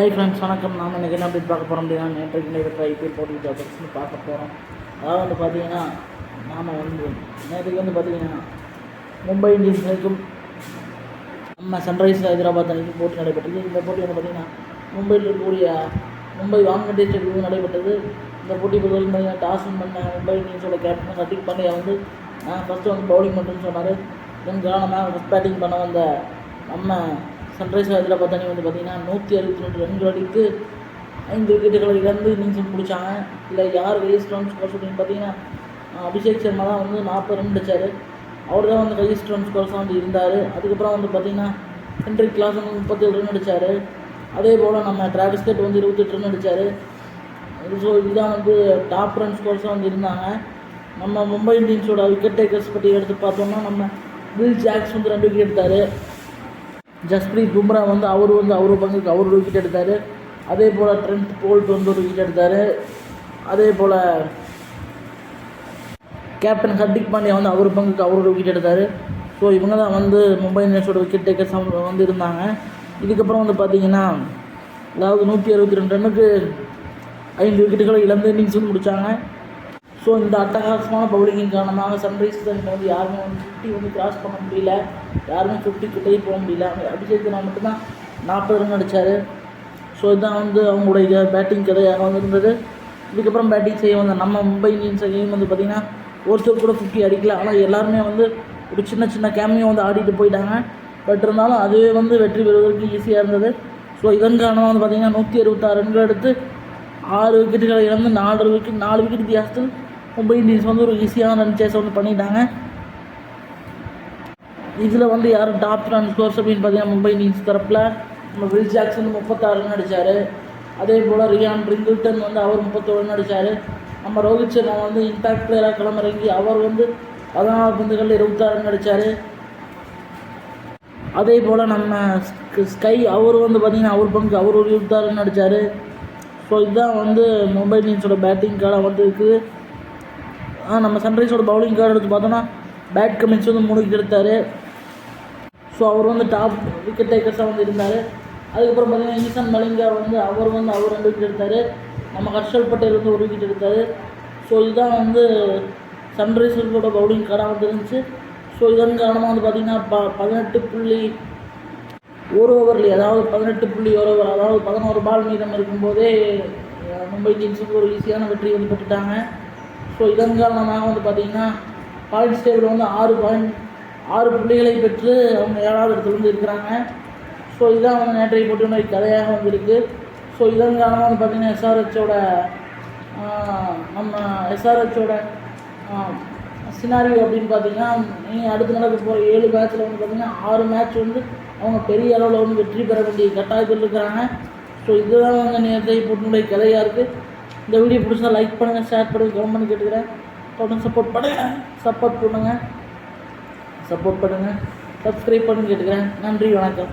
Hi friends வணக்கம். நாம் இன்றைக்கி என்ன அப்படி பார்க்க போகிறோம் அப்படின்னா நேற்று நடைபெற்ற ஐபிஎல் போட்டி ஜாபர்ஸ்னு பார்க்க போகிறோம் அதாவது வந்து பார்த்தீங்கன்னா நாம் வந்து நேற்றுக்கு வந்து பார்த்தீங்கன்னா மும்பை இந்தியன்ஸ் அணிக்கும் நம்ம சன்ரைஸ் ஹைதராபாத் அணிக்கும் போட்டி நடைபெற்றது. இந்த போட்டி வந்து பார்த்தீங்கன்னா மும்பையில் இருக்கக்கூடிய மும்பை வான்கட்டே ஸ்டேடியம் நடைபெற்றது. இந்த போட்டி பொறுத்தவரைக்கும் பார்த்தீங்கன்னா டாஸ் பண்ண மும்பை இந்தியன்ஸோட கேப்டன் ஹர்திக் பாண்டியா வந்து நான் ஃபஸ்ட்டு வந்து பவுலிங் பண்ணுறேன்னு சொன்னார். இதன் காரணமாக ஃபஸ்ட் பேட்டிங் பண்ண வந்த நம்ம சன்ரைஸ் ஹைதராபாத் அணி வந்து பார்த்திங்கன்னா நூற்றி அறுபத்தி ரெண்டு ரன்கள் அடித்து ஐந்து விக்கெட்டுகளை இழந்து இன்னிங்ஸ் முடித்தாங்க இதில் யார் ஹையஸ்ட் ரன் ஸ்கோர் அப்படின்னு பார்த்தீங்கன்னா அபிஷேக் சர்மா தான் வந்து நாற்பது ரன் அடித்தார் அவர் தான் வந்து ஹையஸ்ட் ரன் ஸ்கோர்ஸாக வந்து இருந்தார். அதுக்கப்புறம் வந்து பார்த்திங்கன்னா ஹென்ரிக் கிளாஸ் வந்து முப்பத்தேழு ரன் அடித்தார் அதே போல் நம்ம டிராவிஸ் கட் வந்து இருபத்தெட்டு ரன் அடித்தார் ஸோ இதுதான் வந்து டாப் ரன் ஸ்கோர்ஸாக வந்து இருந்தாங்க. நம்ம மும்பை இந்தியன்ஸோட விக்கெட் டேக்கர்ஸ் பற்றி எடுத்து பார்த்தோம்னா நம்ம வில் ஜாக்ஸ் வந்து ரெண்டு விக்கெட் எடுத்தார். ஜஸ்பிரீத் பும்ரா வந்து அவர் வந்து அவர் பங்குக்கு அவர் ஒரு விக்கெட் எடுத்தார். அதே போல் ட்ரெண்ட் போல்ட் வந்து ஒரு விக்கெட் எடுத்தார். அதே போல் கேப்டன் ஹர்திக் பாண்டியா வந்து அவர் பங்குக்கு அவர் ஒரு விக்கெட் எடுத்தார். ஸோ இவங்க தான் வந்து மும்பை இந்தியன்ஸோட விக்கெட் டேக்கர்ஸ் வந்து இருந்தாங்க. இதுக்கப்புறம் வந்து பார்த்தீங்கன்னா அதாவது நூற்றி அறுபத்தி ரெண்டு ரன்னுக்கு ஐந்து விக்கெட்டுகளை இழந்து இன்னிங்ஸ் வந்து முடித்தாங்க ஸோ இந்த அட்டகாசமான பவுலிங்கின் காரணமாக சன்ரைஸ் அணியில் வந்து யாருமே வந்து ஃபிஃப்டி வந்து கிராஸ் பண்ண முடியல. யாருமே ஃபிஃப்டி கிட்டேயும் போக முடியல. அபிஷேக் சர்மா மட்டும்தான் நாற்பது ரன் அடித்தார் ஸோ இதுதான் வந்து அவங்களுடைய பேட்டிங் கதையாக வந்து இருந்தது இதுக்கப்புறம் பேட்டிங் செய்ய வந்த நம்ம மும்பை இந்தியன்ஸ் கேம் வந்து பார்த்திங்கன்னா ஒருத்தர் கூட ஃபிஃப்டி அடிக்கல. ஆனால் எல்லாருமே வந்து ஒரு சின்ன சின்ன கேமியும் வந்து ஆடிட்டு போயிட்டாங்க. பட் இருந்தாலும் அதுவே வந்து வெற்றி பெறுவதற்கு ஈஸியாக இருந்தது. ஸோ இதன் காரணமாக வந்து பார்த்திங்கன்னா நூற்றி அறுபத்தாறு ரன்கள் எடுத்து ஆறு விக்கெட்டுகளை இழந்து நாலு விக்கெட் நாலு விக்கெட் வித்தியாசத்தில் மும்பை இந்தியன்ஸ் வந்து ஒரு ஈஸியான ரன் சேஸ் வந்து பண்ணிட்டாங்க. இதில் வந்து யாரும் டாப் ரன் ஸ்கோர்ஸ் அப்படின்னு பார்த்தீங்கன்னா மும்பை இந்தியன்ஸ் தரப்பில். நம்ம வில் ஜாக்சன் முப்பத்தாறு ரன் அடித்தார் அதே போல் ரியான் ரிங்கிள்டன் வந்து அவர் முப்பத்தோரு ரன் அடித்தார் நம்ம ரோஹித் சர்மா வந்து இம்பாக்ட் பிளேயராக களமிறங்கி அவர் வந்து பதினாறு பந்துகளில் இருபத்தாறு ரன் அடித்தார் அதே போல் நம்ம ஸ்கை அவர் வந்து பார்த்திங்கன்னா அவர் பங்கு அவர் ஒரு இருபத்தாறு ரன் அடித்தார் ஸோ இதுதான் வந்து மும்பை இந்தியன்ஸோட பேட்டிங் கார்டாக வந்து இருக்குது. நம்ம சன்ரைஸோட பவுலிங் கார்டு எடுத்து பார்த்தோன்னா பேட் கமின்ஸ் வந்து மூணு விக்கெட் எடுத்தார். ஸோ அவர் வந்து டாப் விக்கெட் டேக்கர்ஸாக வந்து இருந்தார். அதுக்கப்புறம் பார்த்தீங்கன்னா ஈசான் மலிங்கா வந்து அவர் வந்து அவர் ரெண்டு விக்கெட் எடுத்தார். நம்ம ஹர்ஷல் பட்டேல் வந்து ஒரு விக்கெட் எடுத்தார். ஸோ இதுதான் வந்து சன்ரைசர்ஸோட பவுலிங் கார்டாக வந்து இருந்துச்சு. ஸோ இதன் காரணமாக வந்து பார்த்திங்கன்னா ப பதினெட்டு புள்ளி ஒரு ஓவர்லேயே அதாவது பதினெட்டு புள்ளி ஒரு ஓவர் அதாவது பதினோரு பால் மீதம் இருக்கும்போதே மும்பை இந்தியன்ஸுக்கு ஒரு ஈஸியான வெற்றி வந்து பெற்றுட்டாங்க. ஸோ இதன் காரணமாக வந்து பார்த்திங்கன்னா பாயிண்ட்ஸ் டேபிள் வந்து ஆறு பாயிண்ட் ஆறு புள்ளிகளை பெற்று அவங்க ஏழாவது இடத்துல வந்து இருக்கிறாங்க. ஸோ இதுதான் வந்து நேற்றைய போட்டியுடைய கதையாக வந்திருக்கு ஸோ இதன் காரணமாக வந்து பார்த்திங்கன்னா எஸ்ஆர்ஹெச்சோட நம்ம எஸ்ஆர்ஹெச்சோட சினாரி அப்படின்னு பார்த்தீங்கன்னா நீங்கள் அடுத்து நடக்க போகிற ஏழு மேட்ச்சில் வந்து பார்த்தீங்கன்னா ஆறு மேட்ச் வந்து அவங்க பெரிய அளவில் வந்து வெற்றி பெற வேண்டிய கட்டாயத்தில் இருக்கிறாங்க. ஸோ இதுதான் வந்து நேற்றைய போட்டினுடைய கதையாக இருக்குது இந்த வீடியோ பிடிச்சா லைக் பண்ணுங்கள் ஷேர் பண்ணுங்கள் கவர்மெண்ட் கேட்டுக்கிறேன். தொடர்ந்து சப்போர்ட் பண்ணுங்கள் சப்போர்ட் பண்ணுங்கள் சப்போர்ட் பண்ணுங்கள் சப்ஸ்கிரைப் பண்ணி கேட்டுக்கிறேன். நன்றி வணக்கம்.